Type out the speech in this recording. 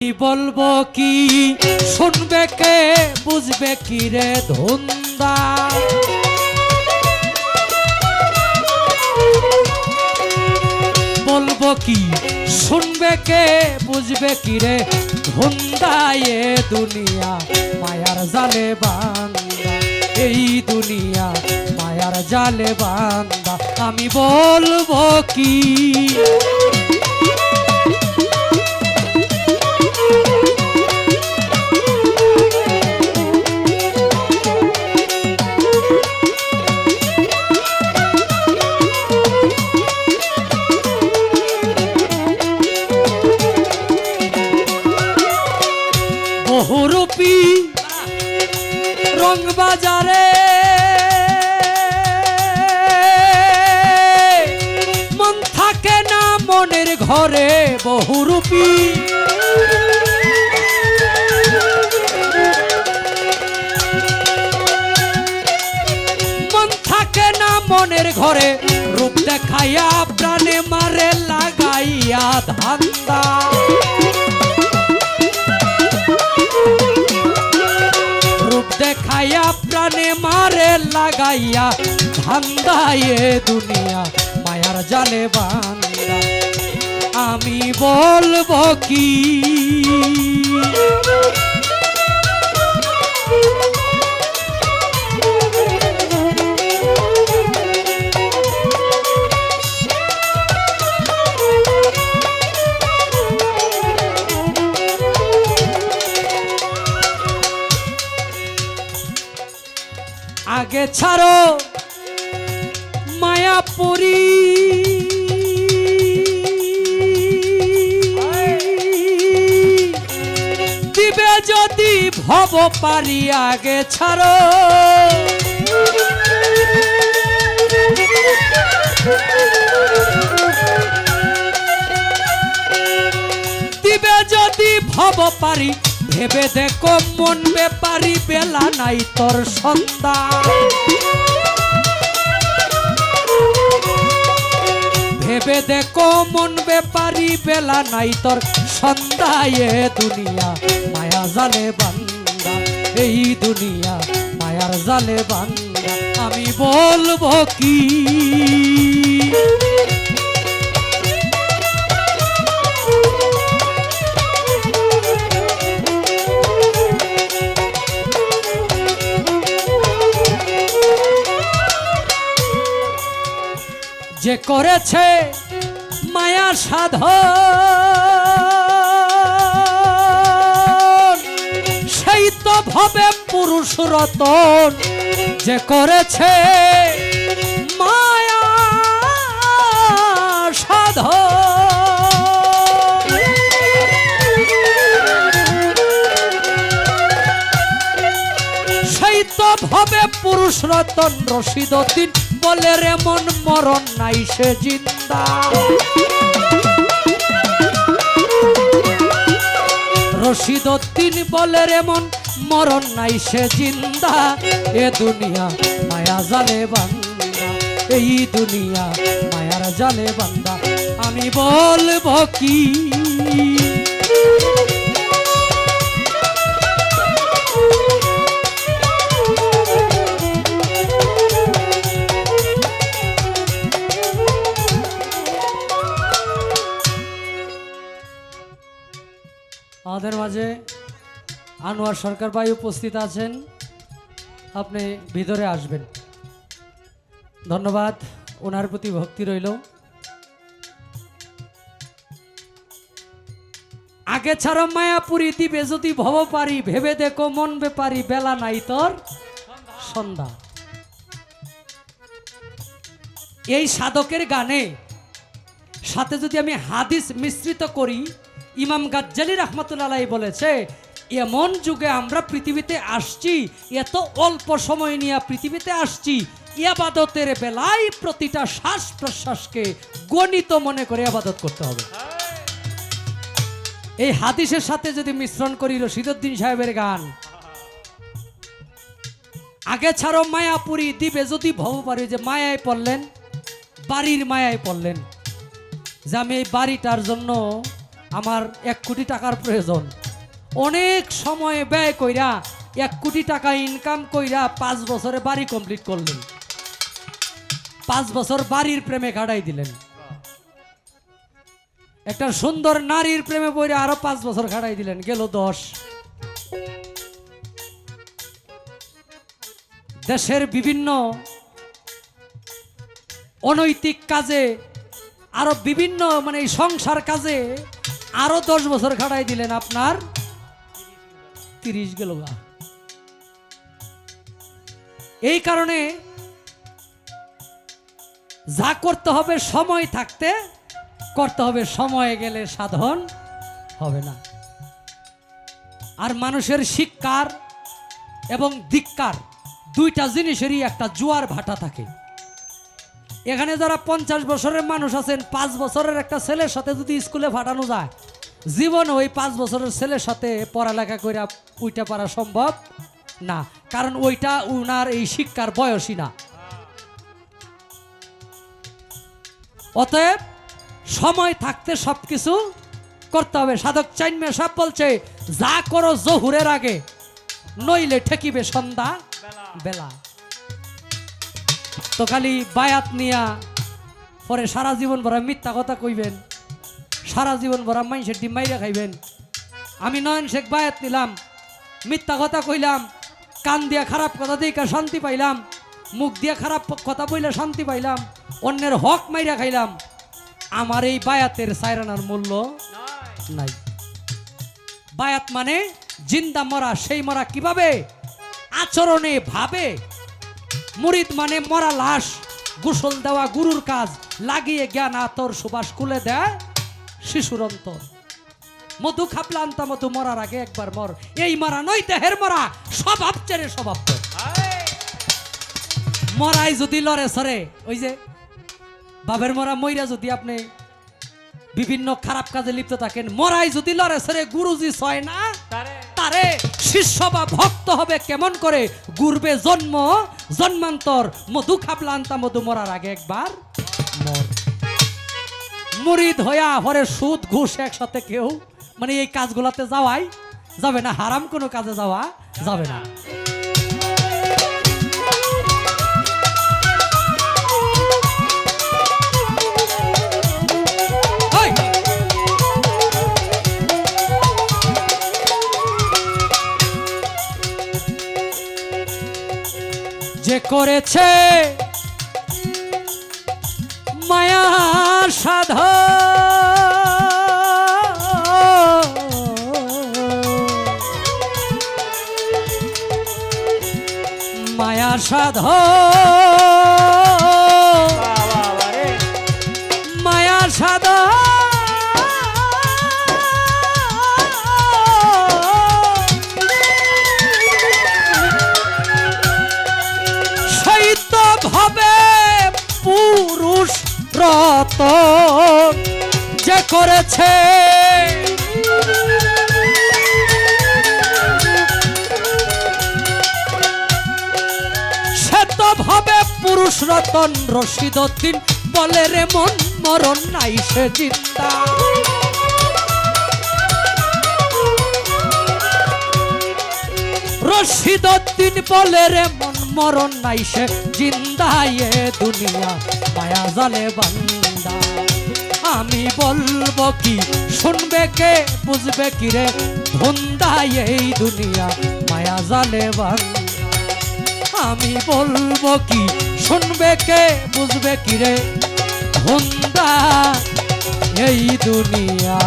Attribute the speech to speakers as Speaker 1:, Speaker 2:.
Speaker 1: কি বলব কি? শুনবে কে? বুঝবে কি রে ধন্দা? বলব কি? শুনবে কে? বুঝবে কি রে ধন্দা? এ দুনিয়া মায়ার জালে বান্দা। এই দুনিয়া মায়ার জালে বান্দা। আমি বলব কি? বহুরূপী রং মন থাকে না মনের ঘরে বহুরূপী ঘরে রূপ দেখাইয়া প্রাণে মারে লাগাইয়া ধান্দা। রূপ দেখাইয়া প্রাণে মারে লাগাইয়া ধান্দায় দুনিয়া, মায়ার জালে বান্দা। আমি বলব কি আগে ছাড়ো মায়াপুরী দিবে যদি ভব পারি আগে ছাড়ো। দিবে যদি ভব পারি ভেবে দেখো, মন বেপারি বেলা নাই তোর সন্ধ্যা। ভেবে দেখো, মন বেপারি বেলা নাই তোর সন্ধ্যায় দুনিয়া মায়া জালে বান্দা, এই দুনিয়া মায়ার জালে বান্দা। আমি বলব কি? যে করেছে মায়া সাধ সেই তো ভবে পুরুষ রতন। যে করেছে মায়া সাধন। ভবে পুরুষ রতন রশিদ দিন বলে রে মন মরণ নাই সে জিন্দা। রশিদ দিন বলে রে মন মরণ নাই সে জিন্দা। এ দুনিয়া মায়া জালে বান্দা এই দুনিয়া মায়ার জালে বান্দা আমি বলব কি? আমাদের মাঝে আনোয়ার সরকার ভাই উপস্থিত আছেন। আপনি ভিতরে আসবেন। ধন্যবাদ, ওনার প্রতি ভক্তি রইল। আগে ছাড়া মায়াপুরি, দিবে যদি ভব পারি, ভেবে দেখো মন বেপারি বেলা নাই তোর সন্ধ্যা। এই সাধকের গানে সাথে যদি আমি হাদিস মিশ্রিত করি, ইমাম গাজ্জালি রহমতুল্লাহ বলেছে, এমন যুগে আমরা পৃথিবীতে আসছি, এত অল্প সময় নিয়ে পৃথিবীতে আসছি ইয়াবাদতের বেলায় প্রতিটা শ্বাস প্রশ্বাসকে গণিত মনে করে আবাদত করতে হবে। এই হাদিসের সাথে যদি মিশ্রণ করি রশিদুদ্দিন সাহেবের গান। আগে ছাড়ো মায়াপুরি দিবে যদি ভব পারি যে মায়ায় পড়লেন, বাড়ির মায়ায় পড়লেন যে আমি এই বাড়িটার জন্য আমার এক কোটি টাকার প্রয়োজন। অনেক সময় ব্যয় কইরা এক কোটি টাকা ইনকাম কইরা পাঁচ বছরে বাড়ি কমপ্লিট করলেন। পাঁচ বছর বাড়ির প্রেমে কাটাই দিলেন। একটা সুন্দর নারীর প্রেমে পড়ে আরও পাঁচ বছর কাটাই দিলেন, গেল দশ। দেশের বিভিন্ন অনৈতিক কাজে আরও বিভিন্ন মানে সংসার কাজে আরও দশ বছর খাটাই দিলেন আপনার। তিরিশ গেল এই কারণে যা করতে হবে সময় থাকতে, করতে হবে সময় গেলে সাধন হবে না। আর মানুষের শিক্ষার এবং ধিক্কার দুইটা জিনিসেরই একটা জোয়ার ভাটা থাকে। এখানে যারা পঞ্চাশ বছরের মানুষ আছেন, পাঁচ বছরের একটা ছেলের সাথে যদি স্কুলে ফাটানো যায়, জীবন ওই পাঁচ বছরের ছেলের সাথে পড়ালেখা করে উইটা পারা সম্ভব? না, কারণ ওইটা উনার এই শিক্ষার বয়সই না। অতএব সময় থাকতে সব কিছু করতে হবে। সাধক চাইনমে সব বলছে, যা করো জহুরের আগে, নইলে ঠেকিবে সন্ধ্যা বেলা। তো খালি বায়াত নিয়া পরে সারা জীবন ভরা মিথ্যা কথা কইবেন, সারা জীবন ভরা মাইসের ডিম মাইরা খাইবেন। আমি নয়ন শেখ বায়াত নিলাম, মিথ্যা কথা কইলাম, কান দিয়া খারাপ কথা দিয়ে শান্তি পাইলাম, মুখ দিয়া খারাপ কথা বইলে শান্তি পাইলাম, অন্যের হক মাইরা খাইলাম। আমার এই বায়াতের সায়রানার মূল্য নাই। বায়াত মানে জিন্দা মরা, সেই মরা কীভাবে? আচরণে ভাবে মুরিদ মানে মরা লাশ। গোসল দেওয়া গুরুর কাজ। লাগিয়ে জ্ঞান আতর সুবাস খুলে দেয় শিশুর অন্তর। মধু খাপলা আনতা মধু মরার আগে একবার মর। এই মরা নই দেহের মরা, স্বভাব চেরে স্বভাব। মরাই যদি লড়ে সরে, ওই যে বাবের মরা মইরা যদি আপনি বিভিন্ন খারাপ কাজে লিপ্ত থাকেন, মরাই যদি লড়ে সরে, গুরুজি ছয় না। শিষ্য বা ভক্ত হবে কেমন করে? গুরবে জন্ম, জন্মান্তর, মধু খাবলান্তা মধু মরার আগে একবার মর। মুরিদ হইয়া হরে সুদ, ঘুষ একসাথে কেউ মানে এই কাজগুলাতে যাওয়াই যাবে না, হারাম কোনো কাজে যাওয়া যাবে না। করেছে। মায়া সাধ মায়া সাধ ভাবে পুরুষ রত যে করেছে ভাবে পুরুষ রতন রশিদুদ্দিন বলে রে মন মরণ নাই সে জিন্দা রশিদুদ্দিন বলে রে মন মরণ নাই সে জিন্দা এ দুনিয়া, মায়া জালে বান্দা। আমি বলব কি, শুনবে কে, বুঝবে কি রে ধন্দা এই দুনিয়া, মায়া জালে বান্দা। আমি বলব কি, শুনবে কে, বুঝবে কি রে ধন্দা এই দুনিয়া।